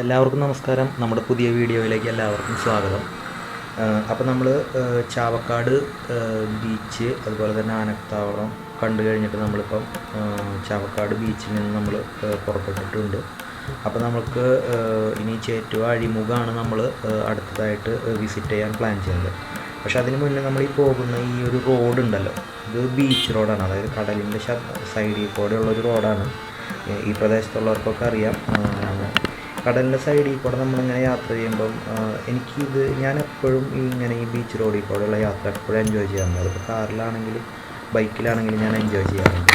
എല്ലാവർക്കും നമസ്കാരം. നമ്മുടെ പുതിയ വീഡിയോയിലേക്ക് എല്ലാവർക്കും സ്വാഗതം. അപ്പോൾ നമ്മൾ ചാവക്കാട് ബീച്ച് അതുപോലെ തന്നെ ആനത്താവളം കണ്ടു കഴിഞ്ഞിട്ട് നമ്മളിപ്പം ചാവക്കാട് ബീച്ചിൽ നിന്ന് നമ്മൾ പുറപ്പെട്ടിട്ടുണ്ട്. അപ്പോൾ നമുക്ക് ഇനി ചേറ്റുവ അഴിമുഖമാണ് നമ്മൾ അടുത്തതായിട്ട് വിസിറ്റ് ചെയ്യാൻ പ്ലാൻ ചെയ്യുന്നത്. പക്ഷെ അതിന് മുന്നേ നമ്മൾ ഈ പോകുന്ന ഈ ഒരു റോഡ് ഉണ്ടല്ലോ ഇത് ബീച്ച് റോഡാണ് അതായത് കടലിന്റെ സൈഡിൽ കൂടെ ഉള്ളൊരു റോഡാണ് ഈ പ്രദേശത്തുള്ളവർക്കൊക്കെ അറിയാം കടലിന്റെ സൈഡിൽ കൂടെ നമ്മളിങ്ങനെ യാത്ര ചെയ്യുമ്പം എനിക്കിത് ഞാൻ എപ്പോഴും ഈ ഇങ്ങനെ ഈ ബീച്ച് റോഡിൽ കൂടെയുള്ള യാത്ര എപ്പോഴും എൻജോയ് ചെയ്യാറുണ്ട് അതിപ്പോൾ കാറിലാണെങ്കിലും ബൈക്കിലാണെങ്കിലും ഞാൻ എൻജോയ് ചെയ്യാറുണ്ട്.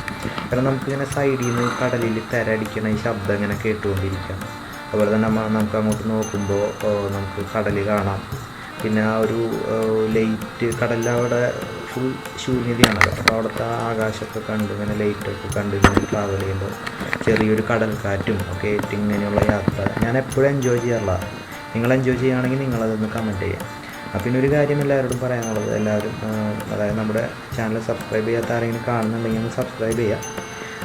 കാരണം നമുക്കിങ്ങനെ സൈഡിൽ നിന്ന് കടലിൽ തിരടിക്കണ ഈ ശബ്ദം ഇങ്ങനെ കേട്ടുകൊണ്ടിരിക്കാം. അതുപോലെ തന്നെ നമ്മ നമുക്ക് അങ്ങോട്ട് നോക്കുമ്പോൾ നമുക്ക് കടൽ കാണാം. പിന്നെ ആ ഒരു ലൈറ്റ് കടലവിടെ ഫുൾ ശൂന്യതയാണല്ലോ അപ്പോൾ അവിടുത്തെ ആകാശമൊക്കെ കണ്ട് ഇങ്ങനെ ലൈറ്റൊക്കെ കണ്ട് ഇങ്ങനെ ട്രാവൽ ചെയ്യുമ്പോൾ ചെറിയൊരു കടൽക്കാറ്റും ഒക്കെ ആയിട്ട് ഇങ്ങനെയുള്ള യാത്ര ഞാൻ എപ്പോഴും എൻജോയ് ചെയ്യാറുള്ള നിങ്ങൾ എൻജോയ് ചെയ്യുകയാണെങ്കിൽ നിങ്ങളതൊന്ന് കമന്റ് ചെയ്യാം അപ്പോൾ പിന്നെ ഒരു കാര്യം എല്ലാവരോടും പറയാനുള്ളത് എല്ലാവരും അതായത് നമ്മുടെ ചാനൽ സബ്സ്ക്രൈബ് ചെയ്യാത്ത ആരെങ്കിലും കാണുന്നുണ്ടെങ്കിൽ ഒന്ന് സബ്സ്ക്രൈബ് ചെയ്യുക.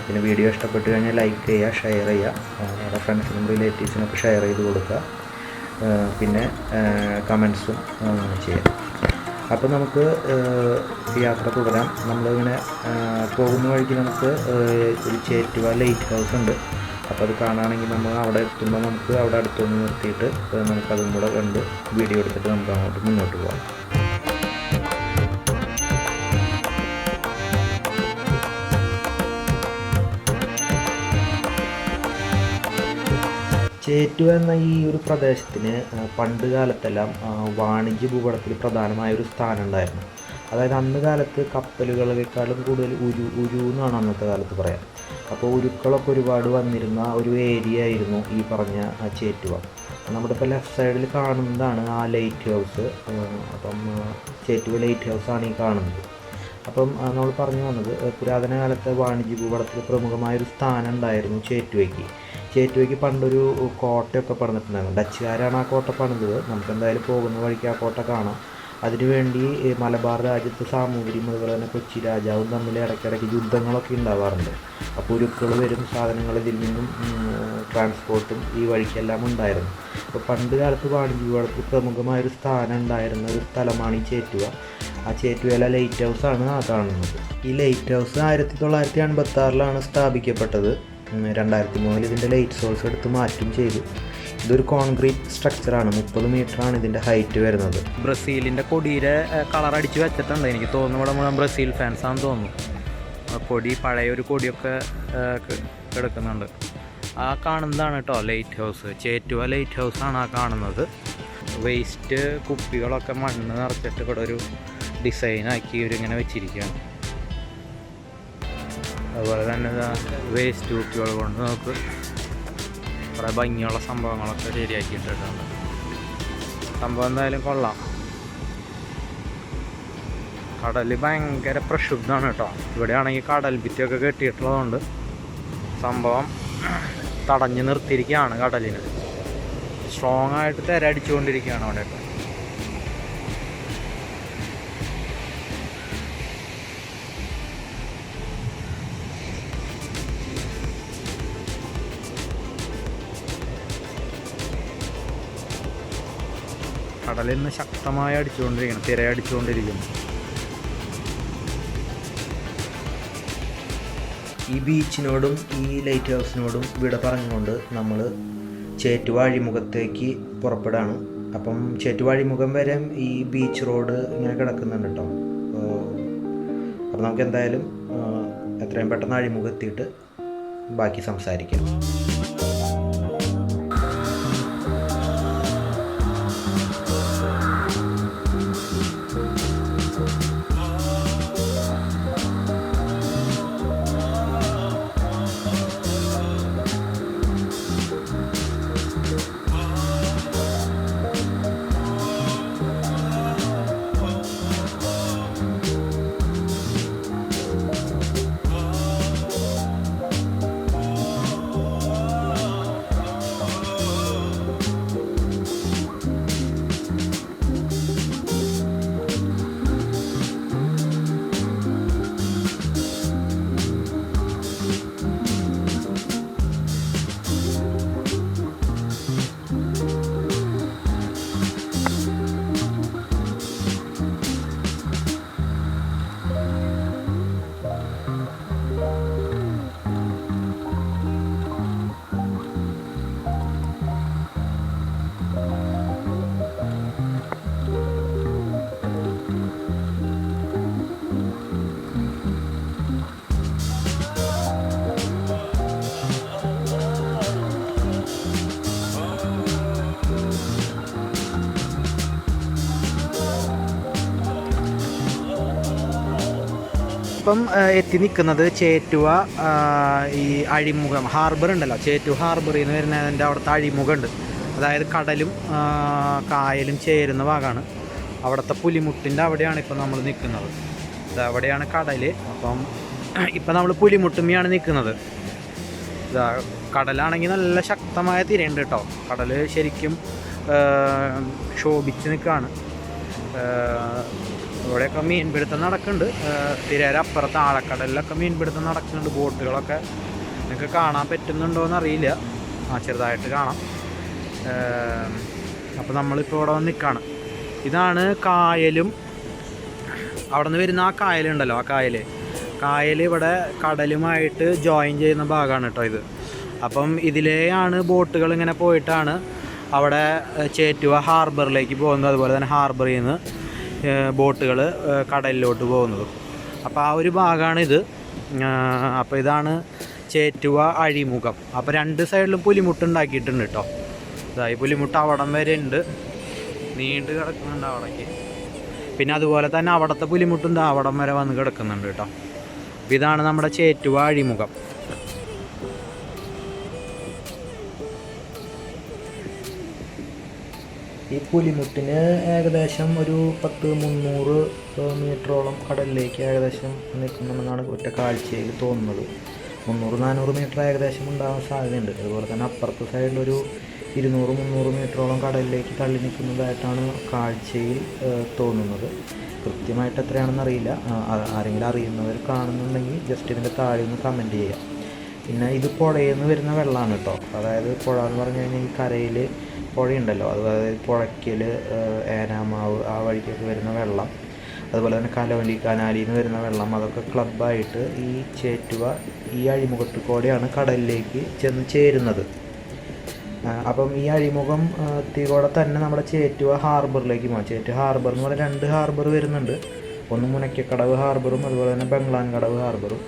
പിന്നെ വീഡിയോ ഇഷ്ടപ്പെട്ട് കഴിഞ്ഞാൽ ലൈക്ക് ചെയ്യുക ഷെയർ ചെയ്യുക. നമ്മുടെ ഫ്രണ്ട്സിനും റിലേറ്റീവ്സിനൊക്കെ ഷെയർ ചെയ്ത് കൊടുക്കുക. പിന്നെ കമൻസും ചെയ്യാം അപ്പോൾ നമുക്ക് യാത്ര തുടരാം. നമ്മളിങ്ങനെ പോകുന്ന വഴിക്ക് നമുക്ക് ഒരു ചേറ്റുവ ലൈറ്റ് ഹൗസ് ഉണ്ട്. അപ്പോൾ അത് കാണുകയാണെങ്കിൽ നമ്മൾ അവിടെ എത്തുമ്പോൾ നമുക്ക് അവിടെ അടുത്തൊന്ന് നിർത്തിയിട്ട് നമുക്കതും കൂടെ കണ്ട് വീഡിയോ എടുത്തിട്ട് നമുക്ക് അങ്ങോട്ട് മുന്നോട്ട് പോകാം. ചേറ്റുവ എന്ന ഈ ഒരു പ്രദേശത്തിന് പണ്ട് കാലത്തെല്ലാം വാണിജ്യ ഭൂപടത്തിൽ പ്രധാനമായ ഒരു സ്ഥാനം ഉണ്ടായിരുന്നു അതായത് അന്ന് കാലത്ത് കപ്പലുകളെക്കാളും കൂടുതൽ ഉരു ഉരു എന്നാണ് അന്നത്തെ കാലത്ത് പറയാം. അപ്പോൾ ഉരുക്കളൊക്കെ ഒരുപാട് വന്നിരുന്ന ഒരു ഏരിയ ആയിരുന്നു ഈ പറഞ്ഞ ചേറ്റുവ നമ്മുടെ ഇപ്പോൾ ലെഫ്റ്റ് സൈഡിൽ കാണുന്നതാണ് ആ ലൈറ്റ് ഹൗസ് അപ്പം ചേറ്റുവ ലൈറ്റ് ഹൗസ് ആണ് ഈ കാണുന്നത്. അപ്പം നമ്മൾ പറഞ്ഞു വന്നത് പുരാതന കാലത്തെ വാണിജ്യ ഭൂപടത്തിൽ പ്രമുഖമായൊരു സ്ഥാനം ഉണ്ടായിരുന്നു ചേറ്റുവയ്ക്ക് ചേറ്റുവയ്ക്ക് പണ്ടൊരു കോട്ടയൊക്കെ പണിതിട്ടുണ്ടായിരുന്നു ഡച്ചുകാരാണ് ആ കോട്ട പണിതത്. നമുക്ക് എന്തായാലും പോകുന്ന വഴിക്ക് ആ കോട്ട കാണാം. അതിനുവേണ്ടി മലബാർ രാജ്യത്ത് സാമൂതിരിയും അതുപോലെ തന്നെ കൊച്ചി രാജാവും തമ്മിൽ ഇടയ്ക്കിടയ്ക്ക് യുദ്ധങ്ങളൊക്കെ ഉണ്ടാവാറുണ്ട്. അപ്പോൾ ഉരുക്കൾ വരും സാധനങ്ങൾ ഇതിൽ നിന്നും ട്രാൻസ്പോർട്ടും ഈ വഴിക്കെല്ലാം ഉണ്ടായിരുന്നു. അപ്പോൾ പണ്ട് കാലത്ത് വാണിജ്യ ഭൂപടത്തിൽ പ്രമുഖമായൊരു സ്ഥാനം ഉണ്ടായിരുന്ന ഒരു സ്ഥലമാണ് ഈ ചേറ്റുവ. ആ ചേറ്റുവേല ലൈറ്റ് ഹൗസാണ് ആ കാണുന്നത്. ഈ ലൈറ്റ് ഹൗസ് ആയിരത്തി തൊള്ളായിരത്തി അൻപത്തി ആറിലാണ് സ്ഥാപിക്കപ്പെട്ടത്. രണ്ടായിരത്തി മൂന്നിൽ ഇതിന്റെ ലൈറ്റ് സോഴ്സ് എടുത്ത് മാറ്റും ചെയ്തു. ഇതൊരു കോൺക്രീറ്റ് സ്ട്രക്ചറാണ് മുപ്പത് ആണ് ഇതിന്റെ ഹൈറ്റ് വരുന്നത്. ബ്രസീലിന്റെ കൊടിയുടെ കളർ അടിച്ച് വെച്ചിട്ടുണ്ട്. എനിക്ക് തോന്നുന്നു ഇവിടെ മുഴുവൻ ബ്രസീൽ ഫാൻസാണെന്ന് തോന്നുന്നു. കൊടി പഴയ ഒരു കൊടിയൊക്കെ കിടക്കുന്നുണ്ട്. ആ കാണുന്നതാണ് കേട്ടോ light house Chettuva light house ആണ് ആ കാണുന്നത്. വേസ്റ്റ് കുപ്പികളൊക്കെ മണ്ണ് നിറച്ചിട്ട് ഇവിടെ ഒരു ഡിസൈനാക്കി ഇവരിങ്ങനെ വെച്ചിരിക്കുകയാണ്. അതുപോലെ തന്നെ വേസ്റ്റ് കുപ്പികൾ കൊണ്ട് നമുക്ക് കുറേ ഭംഗിയുള്ള സംഭവങ്ങളൊക്കെ ശരിയാക്കിയിട്ടുണ്ട്. സംഭവം എന്തായാലും കൊള്ളാം. കടൽ ഭയങ്കര പ്രക്ഷുബ്ധമാണ് കേട്ടോ. ഇവിടെയാണെങ്കിൽ കടൽ ഭിത്തിയൊക്കെ കെട്ടിയിട്ടുള്ളതുകൊണ്ട് സംഭവം തടഞ്ഞു നിർത്തിയിരിക്കുകയാണ് കടലിന്. സ്ട്രോങ് ആയിട്ട് തിരടിച്ചുകൊണ്ടിരിക്കുകയാണ് അവിടെയൊക്കെ കടലിൽ നിന്ന് ശക്തമായി അടിച്ചുകൊണ്ടിരിക്കണം തിരയടിച്ചുകൊണ്ടിരിക്കുന്നു ഈ ബീച്ചിനോടും ഈ ലൈറ്റ് ഹൗസിനോടും വിട പറഞ്ഞുകൊണ്ട് നമ്മൾ ചേറ്റുവാഴിമുഖത്തേക്ക് പുറപ്പെടാണ്. അപ്പം ചേറ്റുവാഴിമുഖം വരെ ഈ ബീച്ച് റോഡ് ഇങ്ങനെ കിടക്കുന്നുണ്ട് കേട്ടോ. അപ്പം നമുക്ക് എന്തായാലും എത്രയും പെട്ടെന്ന് അഴിമുഖം എത്തിയിട്ട് ബാക്കി സംസാരിക്കാം. നമ്മളിപ്പം എത്തി നിൽക്കുന്നത് ചേറ്റുവ ഈ അഴിമുഖം ഹാർബർ ഉണ്ടല്ലോ ചേറ്റുവ ഹാർബറിൽ നിന്ന് വരുന്നതിന്റെ അവിടുത്തെ അഴിമുഖമുണ്ട്. അതായത് കടലും കായലും ചേരുന്ന ഭാഗമാണ്. അവിടുത്തെ പുലിമുട്ടിന്റെ അവിടെയാണ് ഇപ്പം നമ്മൾ നിൽക്കുന്നത്. ഇത് അവിടെയാണ് കടൽ അപ്പം ഇപ്പം നമ്മൾ പുലിമുട്ടുമ്മിയാണ് നിൽക്കുന്നത്. ഇതാ കടലാണെങ്കിൽ നല്ല ശക്തമായ തിരയുണ്ട് കേട്ടോ. കടൽ ശരിക്കും ശോഭിച്ച് നിൽക്കുകയാണ്. ഇവിടെയൊക്കെ മീൻപിടുത്തം നടക്കുന്നുണ്ട്. തിരേര അപ്പുറത്ത് ആഴക്കടലിലൊക്കെ മീൻപിടുത്തം നടക്കുന്നുണ്ട്. ബോട്ടുകളൊക്കെ നിങ്ങൾക്ക് കാണാൻ പറ്റുന്നുണ്ടോ എന്നറിയില്ല ആ ചെറുതായിട്ട് കാണാം. അപ്പോൾ നമ്മളിപ്പോൾ ഇവിടെ വന്ന് നിൽക്കുകയാണ് ഇതാണ് കായലും. അവിടെ നിന്ന് വരുന്ന ആ കായലുണ്ടല്ലോ ആ കായൽ കായൽ ഇവിടെ കടലുമായിട്ട് ജോയിൻ ചെയ്യുന്ന ഭാഗമാണ് കേട്ടോ ഇത്. അപ്പം ഇതിലെയാണ് ബോട്ടുകൾ ഇങ്ങനെ പോയിട്ടാണ് അവിടെ ചേറ്റുവ ഹാർബറിലേക്ക് പോകുന്നത് അതുപോലെ തന്നെ ഹാർബറിൽ നിന്ന് ബോട്ടുകൾ കടലിലോട്ട് പോകുന്നത്. അപ്പോൾ ആ ഒരു ഭാഗമാണിത് അപ്പോൾ ഇതാണ് ചേറ്റുവ അഴിമുഖം. അപ്പോൾ രണ്ട് സൈഡിലും പുലിമുട്ട് ഉണ്ടാക്കിയിട്ടുണ്ട് കേട്ടോ ഇതായി പുലിമുട്ട് അവിടം വരെ ഉണ്ട്. നീണ്ടു കിടക്കുന്നുണ്ട് അവിടേക്ക്. പിന്നെ അതുപോലെ തന്നെ അവിടുത്തെ പുലിമുട്ടും ദാ അവിടം വരെ വന്ന് കിടക്കുന്നുണ്ട് കേട്ടോ ഇതാണ് നമ്മുടെ ചേറ്റുവ അഴിമുഖം. ഈ പുലിമുട്ടിന് ഏകദേശം ഒരു പത്ത് മുന്നൂറ് മീറ്ററോളം കടലിലേക്ക് ഏകദേശം നിൽക്കുന്നുണ്ടെന്നാണ് ഒറ്റ കാഴ്ചയിൽ തോന്നുന്നത്. മുന്നൂറ് നാനൂറ് മീറ്റർ ഏകദേശം ഉണ്ടാകാൻ സാധ്യതയുണ്ട്. അതുപോലെ തന്നെ അപ്പുറത്തെ സൈഡിലൊരു ഇരുന്നൂറ് മുന്നൂറ് മീറ്ററോളം കടലിലേക്ക് തള്ളി നിൽക്കുന്നതായിട്ടാണ് കാഴ്ചയിൽ തോന്നുന്നത്. കൃത്യമായിട്ട് എത്രയാണെന്ന് അറിയില്ല. ആരെങ്കിലും അറിയുന്നവർ കാണുന്നുണ്ടെങ്കിൽ ജസ്റ്റ് ഇതിന്റെ താഴെ ഒന്ന് കമന്റ് ചെയ്യാം പിന്നെ ഇത് പുഴയിൽ നിന്ന് വരുന്ന വെള്ളമാണ് കേട്ടോ. അതായത് പുഴ എന്ന് പറഞ്ഞു കഴിഞ്ഞാൽ ഈ കരയിൽ പുഴയുണ്ടല്ലോ. അത് അതായത് പുഴയ്ക്കൽ ഏനാമാവ് ആ വഴിക്കൊക്കെ വരുന്ന വെള്ളം അതുപോലെ തന്നെ കലവലി കനാലിൽ നിന്ന് വരുന്ന വെള്ളം അതൊക്കെ ക്ലബ്ബായിട്ട് ഈ ചേറ്റുവ ഈ അഴിമുഖത്ത് കൂടെയാണ് കടലിലേക്ക് ചെന്ന് ചേരുന്നത്. അപ്പം ഈ അഴിമുഖം എത്തിയതോടെ തന്നെ നമ്മുടെ ചേറ്റുവ ഹാർബറിലേക്ക് പോകാം ചേറ്റുവ ഹാർബർ എന്ന് പറഞ്ഞാൽ രണ്ട് ഹാർബർ വരുന്നുണ്ട്. ഒന്ന് മുനയ്ക്കക്കടവ് ഹാർബറും അതുപോലെ തന്നെ ബംഗ്ലാൻ കടവ് ഹാർബറും.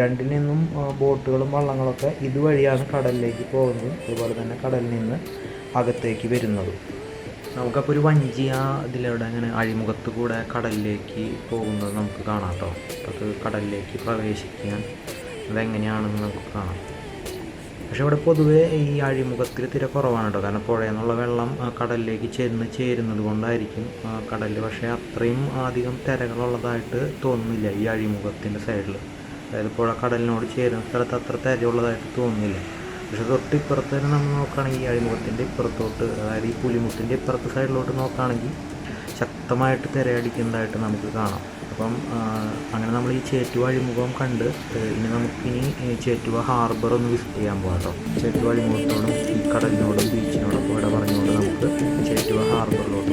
രണ്ടിൽ നിന്നും ബോട്ടുകളും വള്ളങ്ങളൊക്കെ ഇതുവഴിയാണ് കടലിലേക്ക് പോകുന്നത്. അതുപോലെ തന്നെ കടലിൽ നിന്ന് അകത്തേക്ക് വരുന്നതും. നമുക്കപ്പോൾ ഒരു വഞ്ചി ആ ഇതിലൂടെ അങ്ങനെ അഴിമുഖത്ത് കൂടെ കടലിലേക്ക് പോകുന്നത് നമുക്ക് കാണാം കേട്ടോ. അത് കടലിലേക്ക് പ്രവേശിക്കാൻ അതെങ്ങനെയാണെന്ന് നമുക്ക് കാണാം. പക്ഷെ ഇവിടെ പൊതുവേ ഈ അഴിമുഖത്തിൽ തിര കുറവാണ് കേട്ടോ. കാരണം പുഴയിൽ നിന്നുള്ള വെള്ളം കടലിലേക്ക് ചെന്ന് ചേരുന്നത് കൊണ്ടായിരിക്കും കടലിൽ പക്ഷേ അത്രയും അധികം തിരകളുള്ളതായിട്ട് തോന്നുന്നില്ല ഈ അഴിമുഖത്തിന്റെ സൈഡിൽ അതായത് പുഴ കടലിനോട് ചേരുന്ന സ്ഥലത്ത് അത്ര തിരയുള്ളതായിട്ട് തോന്നുന്നില്ല. പക്ഷെ തൊട്ട് ഇപ്പുറത്ത് തന്നെ നമ്മൾ നോക്കുകയാണെങ്കിൽ ഈ അഴിമുഖത്തിന്റെ ഇപ്പുറത്തോട്ട് അതായത് ഈ പുലിമുട്ടിന്റെ ഇപ്പുറത്തെ സൈഡിലോട്ട് നോക്കുകയാണെങ്കിൽ ശക്തമായിട്ട് തിരയടിക്കുന്നതായിട്ട് നമുക്ക് കാണാം. അപ്പം അങ്ങനെ നമ്മൾ ഈ ചേറ്റുവ അഴിമുഖം കണ്ട് ഇനി നമുക്കിനി ചേറ്റുവ ഹാർബർ ഒന്ന് വിസിറ്റ് ചെയ്യാൻ പോകാം കേട്ടോ. ചേറ്റുവ അഴിമുഖത്തോടും ഈ കടലിനോടും ബീച്ചിനോടൊക്കെ ഇവിടെ പറഞ്ഞുകൊണ്ട് നമുക്ക് ചേറ്റുവ ഹാർബറിലോട്ട്